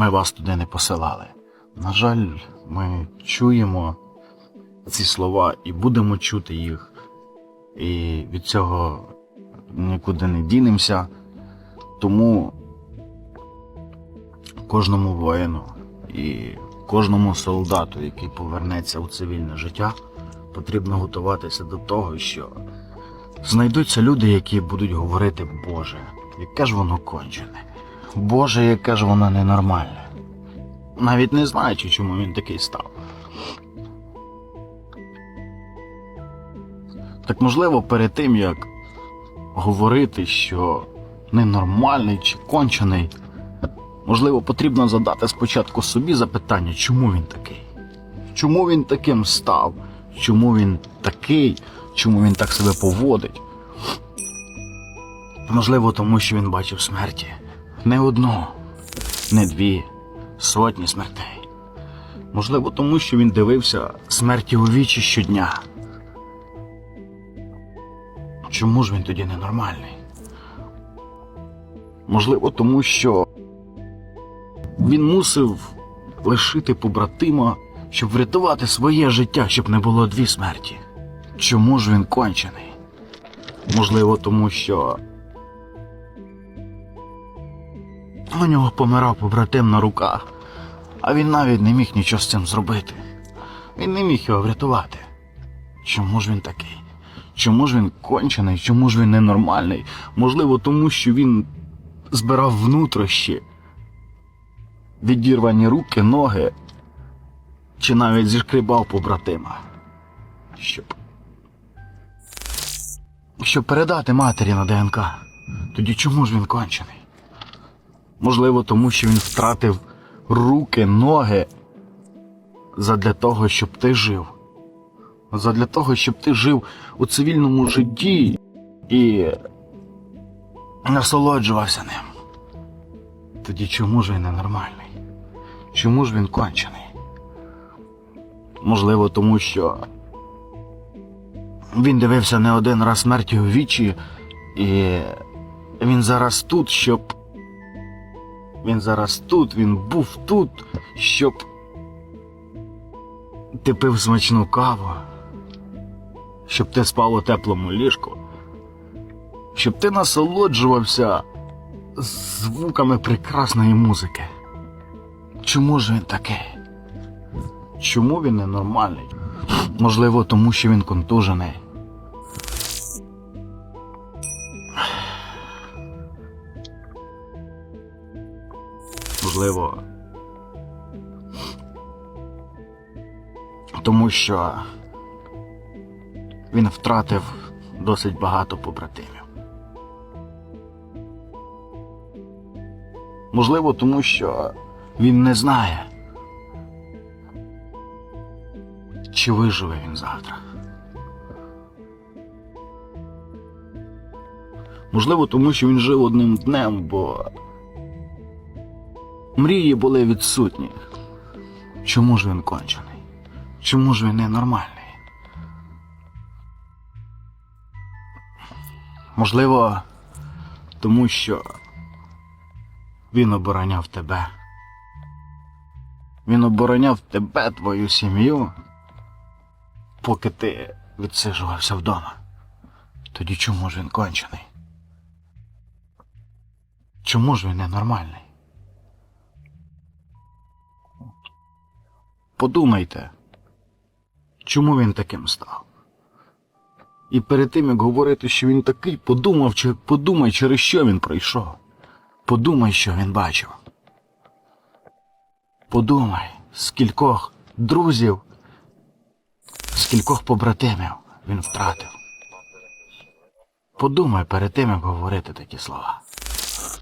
ми вас туди не посилали. На жаль, ми чуємо ці слова і будемо чути їх. І від цього нікуди не дінемося. Тому кожному воїну і кожному солдату, який повернеться у цивільне життя, потрібно готуватися до того, що знайдуться люди, які будуть говорити Боже, яке ж воно кончене. Боже, яке ж воно ненормальне. Навіть не знаючи, чому він такий став. Так можливо, перед тим як говорити, що ненормальний чи кончений, можливо, потрібно задати спочатку собі запитання, чому він такий? Чому він таким став? Чому він такий? Чому він так себе поводить? Можливо, тому що він бачив смерті. Не одну, не дві, сотні смертей. Можливо, тому що він дивився смерті у вічі щодня. Чому ж він тоді ненормальний? Можливо, тому що він мусив лишити побратима, щоб врятувати своє життя, щоб не було дві смерті. Чому ж він кончений? Можливо, тому що у нього помирав побратим на руках, а він навіть не міг нічого з цим зробити. Він не міг його врятувати. Чому ж він такий? Чому ж він кончений? Чому ж він ненормальний? Можливо, тому що він збирав внутрішні, відірвані руки, ноги, чи навіть зішкрібав побратима. Щоб. Щоб передати матері на ДНК. Тоді чому ж він кончений? Можливо, тому що він втратив руки, ноги задля того, щоб ти жив. Задля того, щоб ти жив у цивільному житті і насолоджувався ним. Тоді чому ж він ненормальний? Чому ж він кончений? Можливо, тому що він дивився не один раз смерті у вічі, і він зараз тут, щоб. Він зараз тут, він був тут, щоб ти пив смачну каву, щоб ти спав у теплому ліжку, щоб ти насолоджувався звуками прекрасної музики. Чому ж він такий? Чому він ненормальний? Можливо, тому що він контужений. Можливо. Тому що він втратив досить багато побратимів. Можливо, тому що він не знає, чи виживе він завтра. Можливо, тому що він жив одним днем, бо мрії були відсутні. Чому ж він кончений? Чому ж він ненормальний? Можливо, тому що він обороняв тебе. Він обороняв тебе, твою сім'ю, поки ти відсиджувався вдома. Тоді чому ж він кончений? Чому ж він ненормальний? Подумайте, чому він таким став? І перед тим, як говорити, що він такий, подумав, чи подумай, через що він пройшов. Подумай, що він бачив. Подумай, скількох друзів, скількох побратимів він втратив. Подумай перед тим, як говорити такі слова.